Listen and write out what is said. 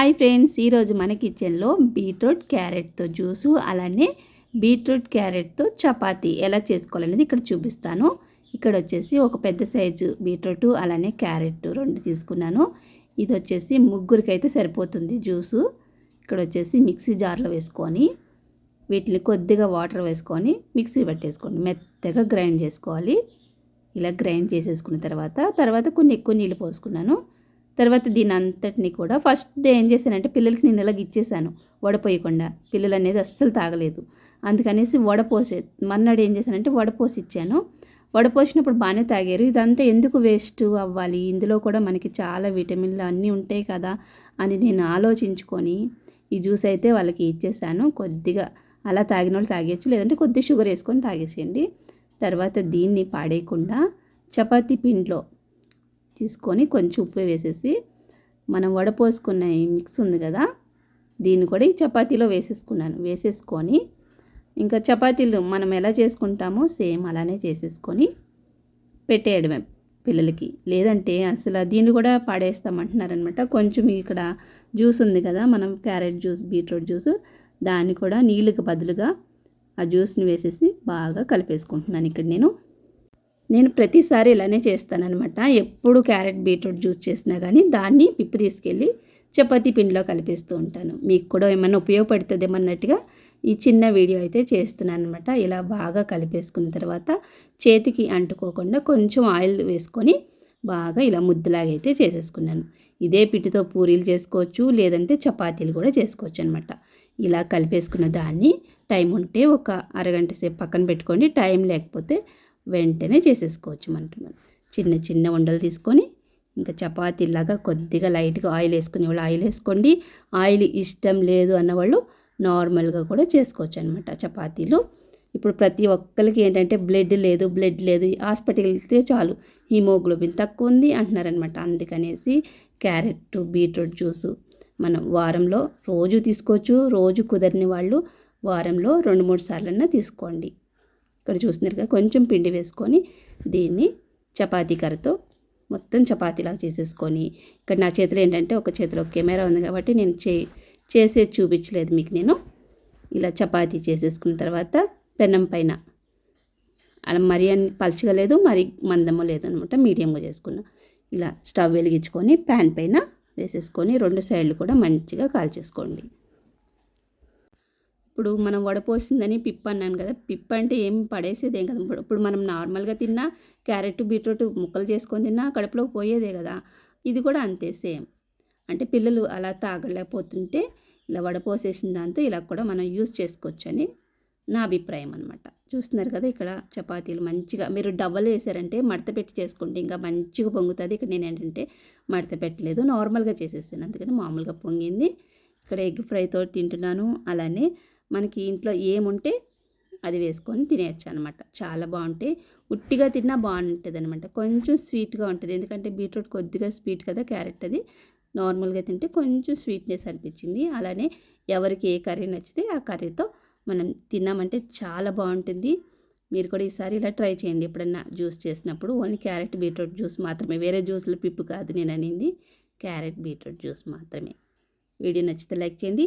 Hi friends ఈరోజు మన కిచెన్లో బీట్రూట్ క్యారెట్తో జ్యూసు అలానే బీట్రూట్ క్యారెట్తో చపాతీ ఎలా చేసుకోవాలనేది ఇక్కడ చూపిస్తాను. ఇక్కడ వచ్చేసి ఒక పెద్ద సైజు బీట్రూట్ అలానే క్యారెట్ రెండు తీసుకున్నాను. ఇది వచ్చేసి ముగ్గురికైతే సరిపోతుంది జ్యూసు ఇక్కడ వచ్చేసి మిక్సీ జార్లో వేసుకొని వీటిని కొద్దిగా వాటర్ వేసుకొని మిక్సీ పట్టేసుకోండి. మెత్తగా గ్రైండ్ చేసుకోవాలి. ఇలా గ్రైండ్ చేసేసుకున్న తర్వాత తర్వాత కొన్ని ఎక్కువ నీళ్ళు పోసుకున్నాను. తర్వాత దీని అంతటిని కూడా ఫస్ట్ డే ఏం చేశానంటే పిల్లలకి నేను ఇలాగ ఇచ్చేసాను వడపోయకుండా. పిల్లలు అనేది అస్సలు తాగలేదు. అందుకనేసి వడపోసే మన్నాడు ఏం చేశానంటే వడపోసి ఇచ్చాను వడపోసినప్పుడు బాగానే తాగారు. ఇదంతా ఎందుకు వేస్ట్ అవ్వాలి? ఇందులో కూడా మనకి చాలా విటమిన్లు అన్నీ ఉంటాయి కదా అని నేను ఆలోచించుకొని ఈ జ్యూస్ అయితే వాళ్ళకి ఇచ్చేసాను కొద్దిగా అలా తాగిన వాళ్ళు తాగేయచ్చు లేదంటే కొద్ది షుగర్ వేసుకొని తాగేసేయండి. తర్వాత దీన్ని పాడేయకుండా చపాతీ పిండిలో తీసుకొని కొంచెం ఉప్పు వేసేసి మనం వడపోసుకున్న ఈ మిక్స్ ఉంది కదా దీన్ని కూడా ఈ చపాతీలో వేసేసుకున్నాను. వేసేసుకొని ఇంకా చపాతీలు మనం ఎలా చేసుకుంటామో సేమ్ అలానే చేసేసుకొని పెట్టేయడమే పిల్లలకి. లేదంటే అసలు దీన్ని కూడా పాడేస్తామంటున్నారనమాట. కొంచెం ఇక్కడ జ్యూస్ ఉంది కదా మనం క్యారెట్ జ్యూస్ బీట్రూట్ జ్యూస్ దాన్ని కూడా నీళ్ళకి బదులుగా ఆ జ్యూస్ని వేసేసి బాగా కలిపేసుకుంటున్నాను. ఇక్కడ నేను నేను ప్రతిసారి ఇలానే చేస్తానన్నమాట. ఎప్పుడు క్యారెట్ బీట్రూట్ జ్యూస్ చేసినా కానీ దాన్ని పిప్పు తీసుకెళ్ళి చపాతీ పిండిలో కలిపేస్తూ ఉంటాను. మీకు కూడా ఏమైనా ఉపయోగపడుతుంది ఏమన్నట్టుగా ఈ చిన్న వీడియో అయితే చేస్తున్నాను అనమాట ఇలా బాగా కలిపేసుకున్న తర్వాత చేతికి అంటుకోకుండా కొంచెం ఆయిల్ వేసుకొని బాగా ఇలా ముద్దలాగా అయితే చేసేసుకున్నాను. ఇదే పిట్టుతో పూరీలు చేసుకోవచ్చు లేదంటే చపాతీలు కూడా చేసుకోవచ్చు అనమాట ఇలా కలిపేసుకున్న దాన్ని టైం ఉంటే ఒక అరగంట సేపు పక్కన పెట్టుకోండి. టైం లేకపోతే వెంటనే చేసేసుకోవచ్చు మనం చిన్న చిన్న ఉండలు తీసుకొని ఇంకా చపాతీలాగా కొద్దిగా లైట్గా ఆయిల్ వేసుకునే వాళ్ళు ఆయిల్ వేసుకోండి. ఆయిల్ ఇష్టం లేదు అన్నవాళ్ళు నార్మల్గా కూడా చేసుకోవచ్చు అనమాట చపాతీలు. ఇప్పుడు ప్రతి ఒక్కరికి ఏంటంటే బ్లడ్ లేదు బ్లడ్ లేదు హాస్పిటల్కి వెళ్తే చాలు. హిమోగ్లోబిన్ తక్కువ ఉంది అంటున్నారనమాట అందుకనేసి క్యారెట్ బీట్రూట్ జ్యూసు మనం వారంలో రోజు తీసుకోవచ్చు. రోజు కుదరని వాళ్ళు వారంలో రెండు మూడు సార్లన్నా తీసుకోండి. ఇక్కడ చూస్తున్నారు కొంచెం పిండి వేసుకొని దీన్ని చపాతీ కర్రతో మొత్తం చపాతీలాగా చేసేసుకొని ఇక్కడ నా చేతిలో ఏంటంటే ఒక చేతిలో కెమెరా ఉంది కాబట్టి నేను చే చేసేది చూపించలేదు మీకు నేను. ఇలా చపాతీ చేసేసుకున్న తర్వాత పెనం పైన అలా మరీ పలచగా లేదు మరీ మందము లేదు అనమాట మీడియంగా చేసుకున్నా. ఇలా స్టవ్ వెలిగించుకొని ప్యాన్ పైన వేసేసుకొని రెండు సైడ్లు కూడా మంచిగా కాల్చేసుకోండి. ఇప్పుడు మనం వడపోసిందని పిప్ అన్నాను కదా పిప్ అంటే ఏం పడేసేదేం కదా. ఇప్పుడు మనం నార్మల్గా తిన్నా క్యారెట్ బీట్రూట్ ముక్కలు చేసుకొని తిన్నా కడుపులోకి పోయేదే కదా ఇది కూడా అంతే సేమ్. అంటే పిల్లలు అలా తాగలేకపోతుంటే ఇలా వడపోసేసిన దాంతో ఇలా కూడా మనం యూస్ చేసుకోవచ్చు అని నా అభిప్రాయం అనమాట చూస్తున్నారు కదా ఇక్కడ చపాతీలు మంచిగా మీరు డబల్ వేసారంటే మడత పెట్టి చేసుకుంటే ఇంకా మంచిగా పొంగుతుంది. ఇక్కడ నేను ఏంటంటే మడత పెట్టలేదు నార్మల్గా చేసేసాను. అందుకని మామూలుగా పొంగింది. ఇక్కడ ఎగ్ ఫ్రైతో తింటున్నాను. అలానే మనకి ఇంట్లో ఏముంటే అది వేసుకొని తినేయచ్చు అనమాట చాలా బాగుంటాయి. ఉట్టిగా తిన్నా బాగుంటుంది అనమాట కొంచెం స్వీట్గా ఉంటుంది. ఎందుకంటే బీట్రూట్ కొద్దిగా స్వీట్ కదా క్యారెట్ అది. నార్మల్గా తింటే కొంచెం స్వీట్నెస్ అనిపించింది. అలానే ఎవరికి ఏ కర్రీ నచ్చితే ఆ కర్రీతో మనం తిన్నామంటే చాలా బాగుంటుంది. మీరు కూడా ఈసారి ఇలా ట్రై చేయండి. ఎప్పుడన్నా జ్యూస్ చేసినప్పుడు ఓన్లీ క్యారెట్ బీట్రూట్ జ్యూస్ మాత్రమే. వేరే జ్యూస్లో పిప్పు కాదు నేను అనింది. క్యారెట్ బీట్రూట్ జ్యూస్ మాత్రమే. వీడియో నచ్చితే లైక్ చేయండి.